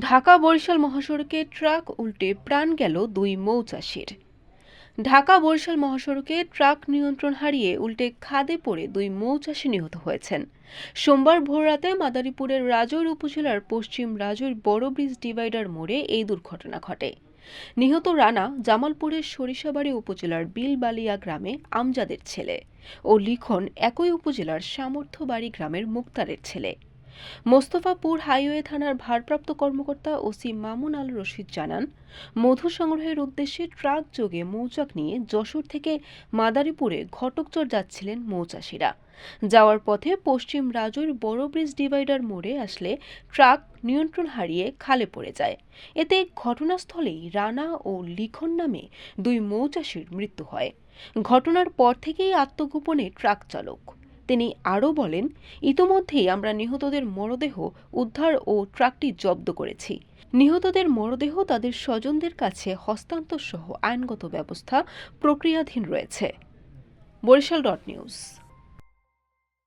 ঢাকা বরিশাল মহাসড়কে ট্রাক উল্টে প্রাণ গেল দুই মৌচাষির ঢাকা বরিশাল মহাসড়কে ট্রাক নিয়ন্ত্রণ হারিয়ে উল্টে খাদে পড়ে দুই মৌচাষী নিহত হয়েছেন। সোমবার ভোররাতে মাদারীপুরের রাজৈর উপজেলার পশ্চিম রাজৈর বড় ব্রিজ ডিভাইডার মোড়ে এই দুর্ঘটনা ঘটে। নিহত রানা জামালপুরের সরিষাবাড়ি উপজেলার বিলবালিয়া গ্রামে আমজাদের ছেলে ও লিখন একই উপজেলার সামর্থ্যবাড়ি গ্রামের মুক্তারের ছেলে। মোস্তফাপুর হাইওয়ে থানার ভারপ্রাপ্ত কর্মকর্তা ওসি মামুন আল রশিদ জানান, মধু সংগ্রহের উদ্দেশ্যে ট্রাক যোগে মৌচাক নিয়ে যশোর থেকে মাদারীপুরে ঘটকচর যাচ্ছিলেন মৌচাষীরা যাওয়ার পথে পশ্চিম রাজুর বড় ব্রিজ ডিভাইডার মোড়ে আসলে ট্রাক নিয়ন্ত্রণ হারিয়ে খালে পড়ে যায়। এতে ঘটনাস্থলেই রানা ও লিখন নামে দুই মৌচাষীর মৃত্যু হয়। ঘটনার পর থেকেই আত্মগোপনে ট্রাক চালক তিনি আরও বলেন, ইতোমধ্যেই আমরা নিহতদের মরদেহ উদ্ধার ও ট্রাকটি জব্দ করেছি। নিহতদের মরদেহ তাদের স্বজনদের কাছে হস্তান্তর সহ আইনগত ব্যবস্থা প্রক্রিয়াধীন রয়েছে। Barishal dot news.